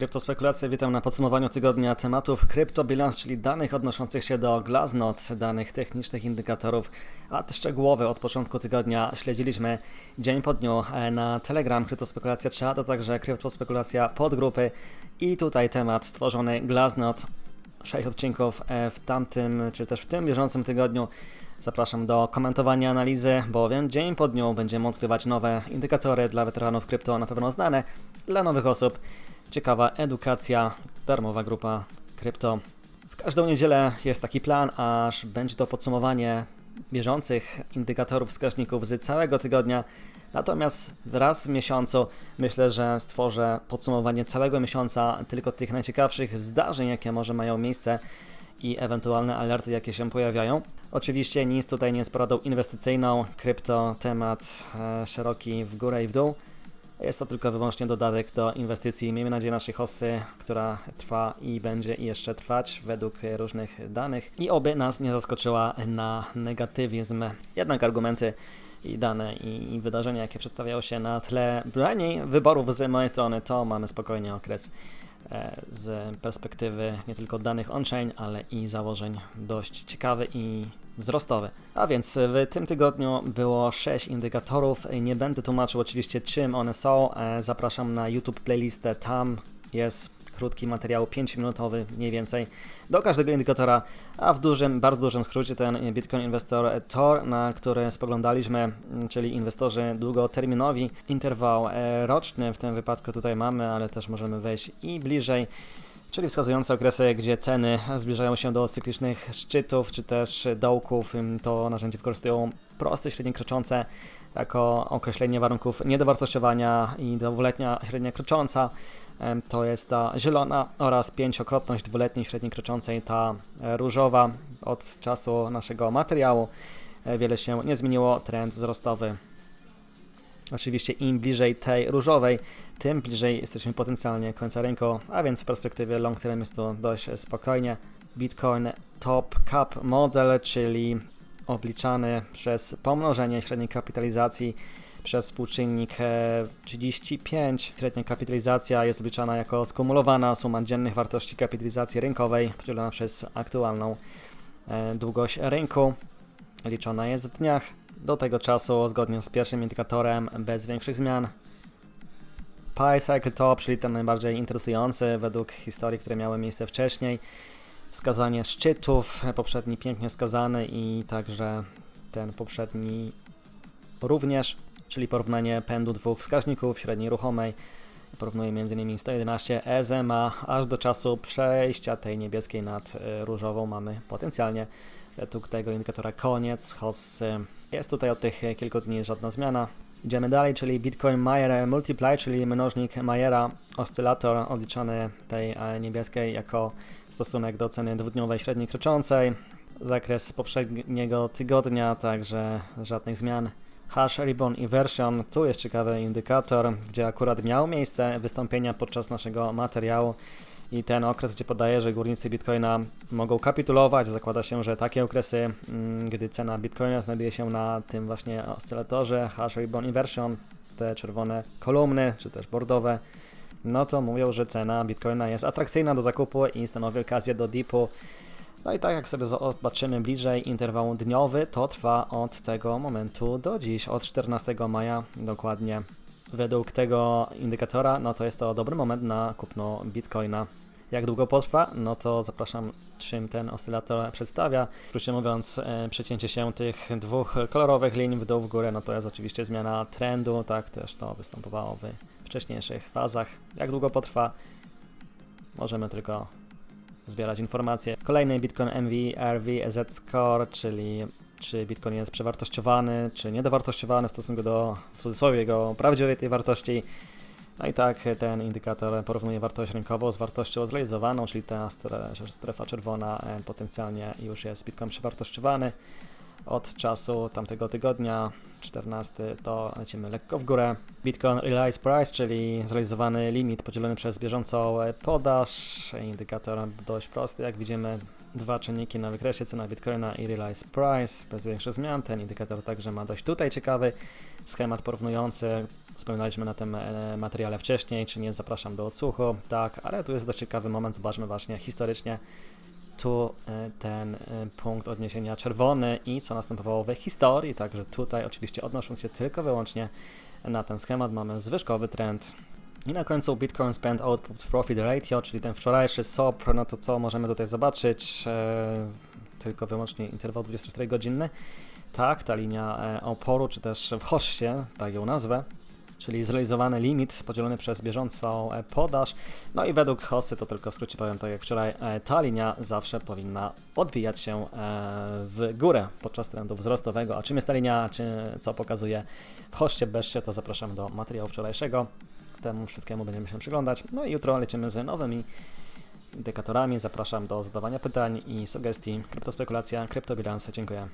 Kryptospekulacje, witam na podsumowaniu tygodnia tematów kryptobilans, czyli danych odnoszących się do Glassnode, danych technicznych indykatorów, a te szczegółowe od początku tygodnia śledziliśmy dzień po dniu e, na Telegram Kryptospekulacja 3, a to także kryptospekulacja podgrupy i tutaj temat stworzony Glassnode. 6 odcinków e, w tamtym, czy też w tym bieżącym tygodniu. Zapraszam do komentowania analizy, bowiem dzień po dniu będziemy odkrywać nowe indykatory dla weteranów krypto, na pewno znane, dla nowych osób. Ciekawa edukacja, darmowa grupa krypto. W każdą niedzielę jest taki plan, aż będzie to podsumowanie bieżących indykatorów, wskaźników z całego tygodnia. Natomiast raz w miesiącu myślę, że stworzę podsumowanie całego miesiąca tylko tych najciekawszych zdarzeń, jakie może mają miejsce i ewentualne alerty, jakie się pojawiają. Oczywiście nic tutaj nie jest poradą inwestycyjną, krypto temat e, szeroki w górę i w dół. Jest to tylko wyłącznie dodatek do inwestycji. Miejmy nadzieję naszej hossy, która trwa i będzie jeszcze trwać według różnych danych i oby nas nie zaskoczyła na negatywizm. Jednak argumenty i dane i, wydarzenia, jakie przedstawiają się na tle bynajmniej wyborów z mojej strony, to mamy spokojnie okres e, z perspektywy nie tylko danych on-chain, ale i założeń dość ciekawy i wzrostowy. A więc w tym tygodniu było 6 indykatorów. Nie będę tłumaczył oczywiście czym one są. E, Zapraszam na YouTube playlistę. Tam jest krótki materiał, 5-minutowy mniej więcej, do każdego indykatora, a w dużym, bardzo dużym skrócie ten Bitcoin Investor Tor, na który spoglądaliśmy, m, czyli inwestorzy długoterminowi, interwał e, roczny w tym wypadku tutaj mamy, ale też możemy wejść i bliżej czyli wskazujące okresy, gdzie ceny zbliżają się do cyklicznych szczytów czy też dołków. To narzędzie wykorzystują proste średnie kroczące jako określenie warunków niedowartościowania i dwuletnia średnia krocząca. To jest ta zielona oraz pięciokrotność dwuletniej średniej kroczącej, ta różowa od czasu naszego materiału. E, Wiele się nie zmieniło, trend wzrostowy. Oczywiście im bliżej tej różowej, tym bliżej jesteśmy potencjalnie końca rynku, a więc w perspektywie long term jest to dość spokojnie. Bitcoin Top Cap Model, czyli obliczany przez pomnożenie średniej kapitalizacji przez współczynnik e, 35. Średnia kapitalizacja jest obliczana jako skumulowana suma dziennych wartości kapitalizacji rynkowej podzielona przez aktualną e, długość rynku. Liczona jest w dniach. Do tego czasu, zgodnie z pierwszym indykatorem, bez większych zmian. Pi Cycle Top, czyli ten najbardziej interesujący według historii, które miały miejsce wcześniej. Wskazanie szczytów, poprzedni pięknie skazany i także ten poprzedni również, czyli porównanie pędu dwóch wskaźników średniej ruchomej. Porównuje m.in. 111 ESMA aż do czasu przejścia tej niebieskiej nad y, różową mamy potencjalnie według tego indikatora koniec hossy. Jest tutaj od tych kilku dni żadna zmiana. Idziemy dalej, czyli Bitcoin Mayer Multiply, czyli mnożnik Mayera, oscylator odliczany tej e, niebieskiej jako stosunek do ceny dwudniowej średniej kroczącej. Zakres poprzedniego tygodnia, także żadnych zmian. Hash Ribbon Inversion, tu jest ciekawy indykator, gdzie akurat miało miejsce wystąpienia podczas naszego materiału i ten okres, gdzie podaje, że górnicy Bitcoina mogą kapitulować. Zakłada się, że takie okresy, mm, gdy cena Bitcoina znajduje się na tym właśnie oscylatorze Hash Ribbon Inversion, te czerwone kolumny, czy też bordowe, no to mówią, że cena Bitcoina jest atrakcyjna do zakupu i stanowi okazję do dipu. No i tak jak sobie zobaczymy bliżej, interwał dniowy to trwa od tego momentu do dziś, od 14 maja dokładnie. Według tego indykatora, no to jest to dobry moment na kupno Bitcoina. Jak długo potrwa? No to zapraszam, czym ten oscylator przedstawia. Skrócie mówiąc, e, przecięcie się tych dwóch kolorowych linii w dół, w górę, no to jest oczywiście zmiana trendu, tak też to występowało w wcześniejszych fazach. Jak długo potrwa? Możemy tylko zbierać informacje. Kolejny Bitcoin MV RV Z Score, czyli czy Bitcoin jest przewartościowany, czy niedowartościowany w stosunku do, w cudzysłowie, jego prawdziwej tej wartości. No i tak ten indykator porównuje wartość rynkową z wartością zrealizowaną, czyli ta stre- strefa czerwona e, potencjalnie już jest Bitcoin przewartościowany. Od czasu tamtego tygodnia, 14, to lecimy lekko w górę. Bitcoin Realized Price, czyli zrealizowany limit podzielony przez bieżącą podaż. Indykator dość prosty, jak widzimy dwa czynniki na wykresie, cena Bitcoina i Realized Price, bez większych zmian. Ten indykator także ma dość tutaj ciekawy schemat porównujący Wspominaliśmy na tym e, materiale wcześniej, czy nie zapraszam do odsłuchu, tak, ale tu jest dość ciekawy moment, zobaczmy właśnie historycznie tu e, ten e, punkt odniesienia czerwony i co następowało we historii, także tutaj oczywiście odnosząc się tylko wyłącznie na ten schemat mamy zwyżkowy trend. I na końcu Bitcoin Spend Output Profit Ratio, czyli ten wczorajszy SOP, no to co możemy tutaj zobaczyć? E, tylko wyłącznie interwał 24-godzinny. Tak, ta linia e, oporu, czy też w hoście, tak ją nazwę, czyli zrealizowany limit podzielony przez bieżącą e, podaż. No i według hosty, to tylko w skrócie powiem tak jak wczoraj, e, ta linia zawsze powinna odbijać się e, w górę podczas trendu wzrostowego. A czym jest ta linia, czy co pokazuje w hoście Beszcie, to zapraszam do materiału wczorajszego. Temu wszystkiemu będziemy się przyglądać. No i jutro lecimy z nowymi indykatorami. Zapraszam do zadawania pytań i sugestii. Kryptospekulacja, kryptobilansy. Dziękuję.